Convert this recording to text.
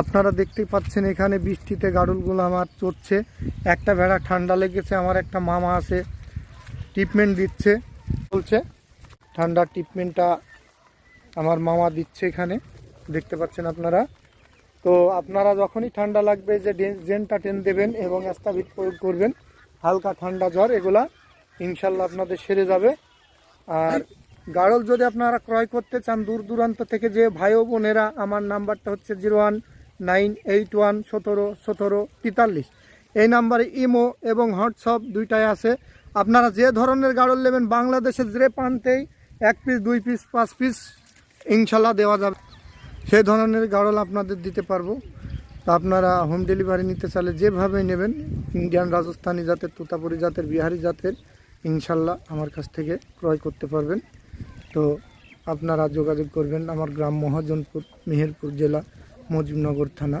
আপনারা দেখতেই পাচ্ছেন এখানে বৃষ্টিতে গাড়লগুলো আমার চড়ছে। একটা ভেড়া ঠান্ডা লেগেছে, আমার একটা মামা আছে ট্রিটমেন্ট দিচ্ছে। বলছে ঠান্ডার ট্রিটমেন্টটা আমার মামা দিচ্ছে এখানে, দেখতে পাচ্ছেন আপনারা। তো আপনারা যখনই ঠান্ডা লাগবে, যে জেনটা টেন দেবেন এবং অ্যাস্তাভিট প্রয়োগ করবেন, হালকা ঠান্ডা জ্বর, এগুলা ইনশাল্লাহ আপনাদের সেরে যাবে। আর গাড়ল যদি আপনারা ক্রয় করতে চান, দূর দূরান্ত থেকে যে ভাই বোনেরা, আমার নাম্বারটা হচ্ছে zero one nine eight one সতেরো সতেরো তেতাল্লিশ। এই নাম্বারে ইমো এবং হোয়াটসঅ্যাপ দুইটাই আছে। আপনারা যে ধরনের গাড়ল নেবেন বাংলাদেশের যে প্রান্তেই এক পিস, দুই পিস, পাঁচ পিস, ইনশাল্লাহ দেওয়া যাবে। সেই ধরনের গাড়ল আপনাদের দিতে পারব। তো আপনারা হোম ডেলিভারি নিতে চাইলে যেভাবে নেবেন, ইন্ডিয়ান, রাজস্থানী জাতের, তুতাপুরি জাতের, বিহারি জাতের, ইনশাল্লাহ আমার কাছ থেকে ক্রয় করতে পারবেন। তো আপনারা যোগাযোগ করবেন আমার গ্রাম মহাজনপুর, মেহেরপুর জেলা মজিবনগর থানা।